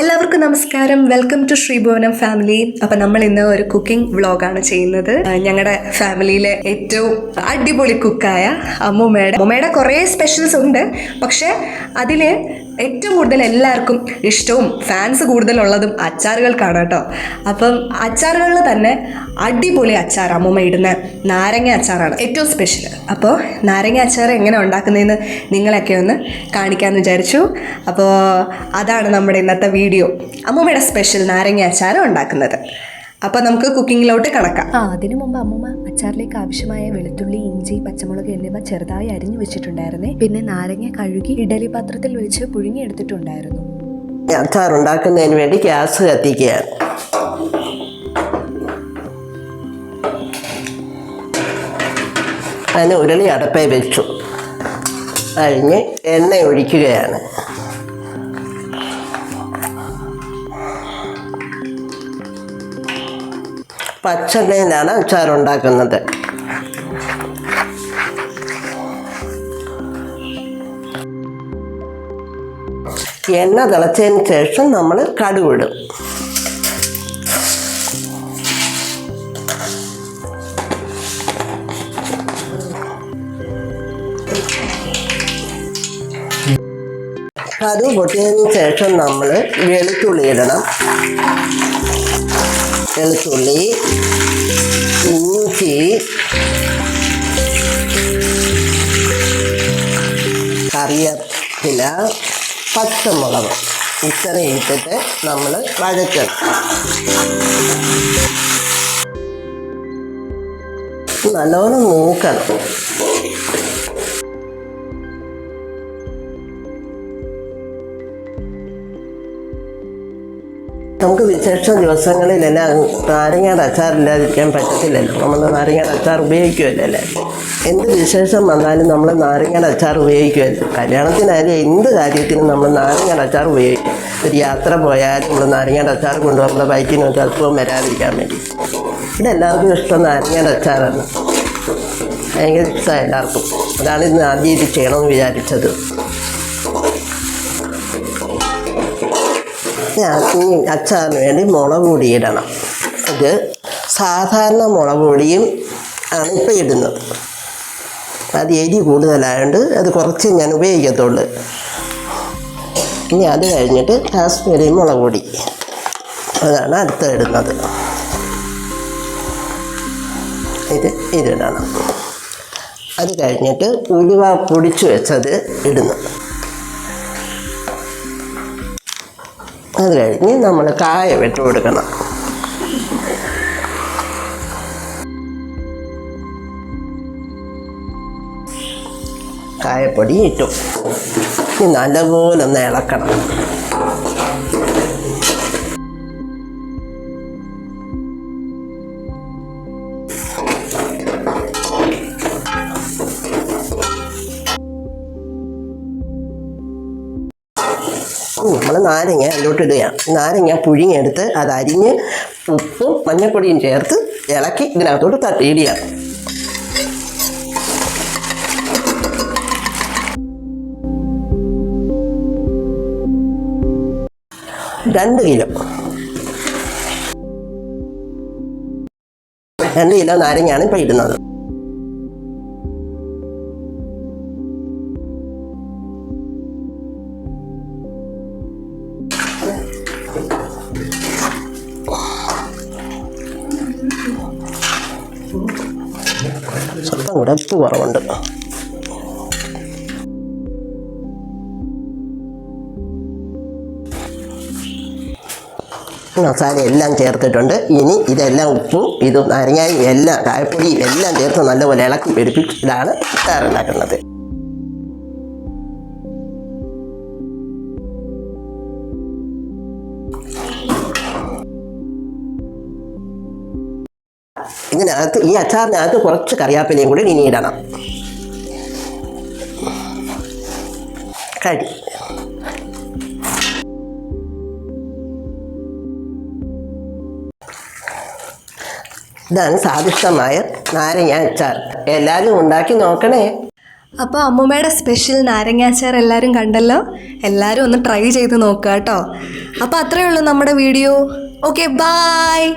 എല്ലാവർക്കും നമസ്കാരം. Welcome to ശ്രീഭുവനം family അപ്പൊ നമ്മൾ ഇന്ന് ഒരു കുക്കിംഗ് വ്ളോഗാണ് ചെയ്യുന്നത്. ഞങ്ങളുടെ ഫാമിലിയിലെ ഏറ്റവും അടിപൊളി കുക്കായ അമ്മൂമ്മയുടെ. അമ്മൂമ്മയുടെ കുറേ സ്പെഷ്യൽസ് ഉണ്ട്. പക്ഷെ അതിൽ ഏറ്റവും കൂടുതൽ എല്ലാവർക്കും ഇഷ്ടവും ഫാൻസ് കൂടുതലുള്ളതും അച്ചാറുകൾക്കാണ് കേട്ടോ. അപ്പം അച്ചാറുകളിൽ തന്നെ അടിപൊളി അച്ചാർ അമ്മൂമ്മ ഇടുന്ന. നാരങ്ങ അച്ചാറാണ് ഏറ്റവും സ്പെഷ്യൽ അപ്പോൾ നാരങ്ങ അച്ചാർ എങ്ങനെ ഉണ്ടാക്കുന്നതെന്ന് നിങ്ങളൊക്കെ ഒന്ന് കാണിക്കാമെന്ന് വിചാരിച്ചു. അപ്പോൾ അതാണ് നമ്മുടെ ഇന്നത്തെ വീഡിയോ അമ്മൂമ്മയുടെ സ്പെഷ്യൽ നാരങ്ങ അച്ചാർ ഉണ്ടാക്കുന്നത്. അപ്പോൾ നമുക്ക് കുക്കിങ്ങിലോട്ട് കടക്കാം. ആ അതിനു മുമ്പ് അമ്മൂമ്മ അച്ചാറിലേക്ക് ആവശ്യമായ വെളുത്തുള്ളി ഇഞ്ചി പച്ചമുളക് എന്നിവ ചെറുതായി അരിഞ്ഞു വെച്ചിട്ടുണ്ടായിരുന്നേ. പിന്നെ നാരങ്ങ കഴുകി ഇഡലി പാത്രത്തിൽ വെച്ച് പുഴുങ്ങിയെടുത്തിട്ടുണ്ടായിരുന്നു. അച്ചാർ ഉണ്ടാക്കുന്നതിന് വേണ്ടി ഗ്യാസ് കത്തിക്കുകയാണ് അതിന് ഉരുളി അടപ്പേ വെച്ചു. കഴിഞ്ഞ് എണ്ണ ഒഴിക്കുകയാണ്. പച്ചെണ്ണയിലാണ് അച്ചാർ ഉണ്ടാക്കുന്നത് എണ്ണ തിളച്ചതിന് ശേഷം നമ്മൾ കടുവിടും. കടു പൊട്ടിയതിന് ശേഷം നമ്മൾ വെളുത്തുള്ളി ഇടണം. വെളുത്തുള്ളി ഇഞ്ചി കറിവേപ്പില പച്ചമുളക് ഇത്രയും ഇട്ടിട്ട് നമ്മൾ വഴറ്റണം. നല്ലോണം മൂക്കണം. നമുക്ക് വിശേഷ ദിവസങ്ങളിലെല്ലാം നാരങ്ങയുടെ അച്ചാറില്ലാതിരിക്കാൻ പറ്റത്തില്ലല്ലോ. നമ്മൾ നാരങ്ങയുടെ അച്ചാർ ഉപയോഗിക്കുമല്ലോ എന്ത് വിശേഷം വന്നാലും നമ്മൾ നാരങ്ങയുടെ അച്ചാർ ഉപയോഗിക്കുമല്ലോ കല്യാണത്തിനായാലും എന്ത് കാര്യത്തിനും നമ്മൾ നാരങ്ങയുടെ അച്ചാർ ഉപയോഗിക്കും. ഒരു യാത്ര പോയാലും നമ്മൾ നാരങ്ങയുടെ അച്ചാർ കൊണ്ട് നമ്മുടെ ബൈക്കിന് ഒരു അസുഖം വരാതിരിക്കാൻ വേണ്ടി. ഇവിടെ എല്ലാവർക്കും ഇഷ്ടം നാരങ്ങയുടെ അച്ചാറാണ്. ഭയങ്കര ഇഷ്ടമാണ് എല്ലാവർക്കും. അതാണ് ഇന്ന് ആദ്യം ഇത് ചെയ്യണമെന്ന് വിചാരിച്ചത്. ഈ അച്ചാറിന് വേണ്ടി മുളക് ഇടണം ഇത് സാധാരണ മുളക് പൊടിയും ആണ് ഇപ്പോൾ ഇടുന്നത്. അത് എരി കൂടുതലായതുകൊണ്ട് അത് കുറച്ച് ഞാൻ ഉപയോഗിക്കത്തുള്ളൂ. ഇനി അത് കഴിഞ്ഞിട്ട് കാശ്മീരി മുളക് പൊടി. അതാണ് അടുത്ത ഇടുന്നത്. ഇത് ഇതിടണം അത് കഴിഞ്ഞിട്ട് ഉലുവ പൊടിച്ചു വെച്ചത് ഇടുന്നു. അത് കഴിഞ്ഞ് നമ്മൾ കായ വെട്ട് കൊടുക്കണം. കായപ്പൊടി ഇട്ടു. നല്ലപോലെ ഒന്ന് ഇളക്കണം. നമ്മൾ നാരങ്ങ അതിലോട്ട് ഇടുകയാണ് നാരങ്ങ പുഴുങ്ങിയെടുത്ത് അത് അരിഞ്ഞ് ഉപ്പും മഞ്ഞപ്പൊടിയും ചേർത്ത് ഇളക്കി ഇതിനകത്തോട്ട് തട്ടിയിടുക രണ്ട് കിലോ. രണ്ട് കിലോ നാരങ്ങയാണ് ഇപ്പോൾ ഇടുന്നത്. സ്വന്തം കൂടെ ഉപ്പ് കുറവുണ്ട് മസാല എല്ലാം ചേർത്തിട്ടുണ്ട്. ഇനി ഇതെല്ലാം ഉപ്പും ഇതും നാരങ്ങായും എല്ലാം കായപ്പൊടിയും എല്ലാം ചേർത്ത് നല്ലപോലെ ഇളക്കി പിടിപ്പിച്ചിട്ടാണ് ഉണ്ടാക്കുന്നത് ഇതിനകത്ത് ഈ അച്ചാറിനകത്ത് കുറച്ച് കറിവേപ്പിലയും കൂടി ഇനി ഇടണം. കടി. ഇതാണ് സ്വാദിഷ്ടമായ നാരങ്ങ അച്ചാർ. എല്ലാവരും ഉണ്ടാക്കി നോക്കണേ. അപ്പോൾ അമ്മൂമ്മയുടെ സ്പെഷ്യൽ നാരങ്ങാച്ചാർ എല്ലാവരും കണ്ടല്ലോ? എല്ലാവരും ഒന്ന് ട്രൈ ചെയ്ത് നോക്കുക കേട്ടോ. അപ്പോൾ അത്രയേ ഉള്ളൂ നമ്മുടെ വീഡിയോ ഓക്കെ ബായ്